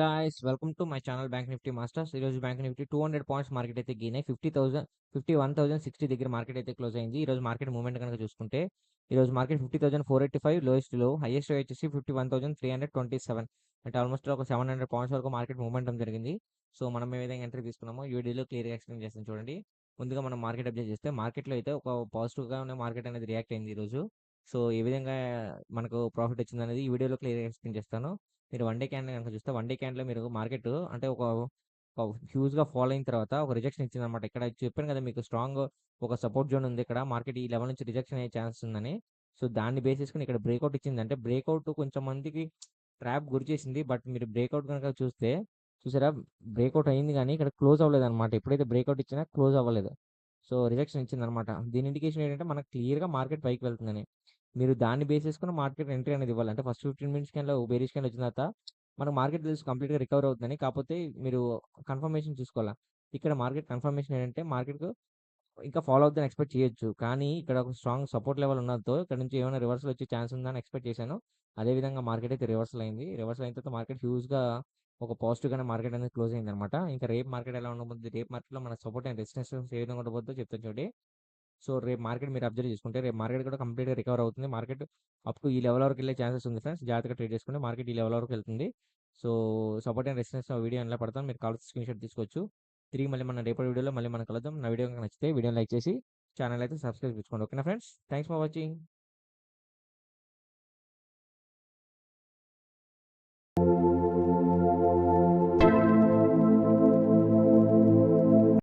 Guys welcome to my channel bank Nifty masters ఈరోజు bank Nifty two hundred points market అయితే గీనాయి fifty thousand fifty one thousand sixty దగ్గర market అయితే close అయింది. ఈ రోజు market movement కనుక చూసుకుంటే ఈ రోజు market fifty thousand four eighty five లోయెస్ట్లో highest వచ్చేసి fifty one thousand three hundred twenty seven అంటే ఆల్మోస్ట్ ఒక సెవెన్ హండ్రెడ్ పాయింట్స్ వరకు మార్కెట్ మూవ్మెంట్ జరిగింది. సో మనం ఏ విధంగా ఎంట్రీ తీసుకున్నామో ఈ వీడియోలో క్లియర్గా ఎక్స్ప్లెయిన్ చేస్తాం చూడండి. ముందుగా మనం మార్కెట్ అప్డేట్ చేస్తే మార్కెట్లో అయితే ఒక పాజిటివ్గానే మార్కెట్ అనేది రియాక్ట్ అయింది ఈరోజు. సో ఏ విధంగా మనకు ప్రాఫిట్ వచ్చింది అనేది ఈ వీడియోలో క్లియర్గా ఎక్స్ప్లెయిన్ చేస్తాను. మీరు వన్ డే క్యాండిల్ కనుక చూస్తే వన్ డే క్యాండిల్ మీరు మార్కెట్ అంటే ఒక హ్యూజ్గా ఫాలో అయిన తర్వాత ఒక రిజెక్షన్ ఇచ్చింది అనమాట ఇక్కడ చెప్పాను కదా మీకు స్ట్రాంగ్ ఒక సపోర్ట్ జోన్ ఉంది ఇక్కడ. మార్కెట్ ఈ లెవెల్ నుంచి రిజెక్షన్ అయ్యే ఛాన్స్ ఉందని. సో దాన్ని బేస్ చేసుకుని ఇక్కడ బ్రేక్అవుట్ ఇచ్చింది అంటే బ్రేక్అవుట్ కొంచెం మందికి ట్రాప్ గురి చేసింది. బట్ మీరు బ్రేక్అవుట్ కనుక చూస్తే చూసారా? బ్రేక్అవుట్ అయింది కానీ ఇక్కడ క్లోజ్ అవ్వలేదు అనమాట ఎప్పుడైతే బ్రేక్అవుట్ ఇచ్చినా క్లోజ్ అవ్వలేదు. సో రిజెక్షన్ ఇచ్చింది అనమాట దీని ఇండికేషన్ ఏంటంటే మనకు క్లియర్గా మార్కెట్ పైకి వెళ్తుందని. మీరు దాన్ని బేస్ చేసుకుని మార్కెట్ ఎంట్రీ అనేది ఇవ్వాలి. అంటే ఫస్ట్ ఫిఫ్టీన్ మినిట్స్ కింద బేరిష్ కింద వచ్చిన తర్వాత మనకు మార్కెట్ తెలుసు కంప్లీట్గా రికవర్ అవుతుందని. కాకపోతే మీరు కన్ఫర్మేషన్ చూసుకోవాలా? ఇక్కడ మార్కెట్ కన్ఫర్మేషన్ ఏంటంటే మార్కెట్ ఇంకా ఫాలో అవుతుందని ఎక్స్పెక్ట్ చేయొచ్చు. కానీ ఇక్కడ ఒక స్ట్రాంగ్ సపోర్ట్ లెవెల్ ఉన్నదో ఇక్కడ నుంచి ఏమైనా రివర్సల్ వచ్చే ఛాన్స్ ఉందని ఎక్స్పెక్ట్ చేశాను. అదేవిధంగా మార్కెట్ అయితే రివర్సల్ అయింది. రివర్సల్ అయిన తర్వాత మార్కెట్ హ్యూజ్గా ఒక పాజిటివ్గానే మార్కెట్ అనేది క్లోజ్ అయింది అనమాట ఇంకా రేపు మార్కెట్ ఎలా ఉండబోద్ది రేపు మార్కెట్లో మన సపోర్ట్ అండ్ రెసిస్టెన్స్ ఏ విధంగా ఉండబోద్దో చెప్తాను చూడండి. సో రేపు మార్కెట్ మీరు అబ్జర్వ్ చేసుకుంటే రేపు మార్కెట్ కూడా కంప్లీట్గా రికవర్ అవుతుంది. మార్కెట్ అప్ టు ఈ లెవెల్ వరకు వెళ్ళే ఛాన్సెస్ ఉంది ఫ్రెండ్స్. జాగ్రత్తగా ట్రేడ్ చేసుకుంటే మార్కెట్ ఈ లెవెల్ వరకు వెళ్తుంది. So support and resistance video ఎలా పడతాను. మీరు కాల్ స్క్రీన్ షాట్ తీసుకోవచ్చు. తిరిగి మళ్ళీ మన రేపటి వీడియోలో మళ్ళీ మనం కలుద్దాం. నా వీడియో నచ్చితే వీడియో లైక్ చేసి ఛానల్ అయితే సబ్స్క్రైబ్ చేసుకోండి. ఓకేనా ఫ్రెండ్స్? Thanks for watching.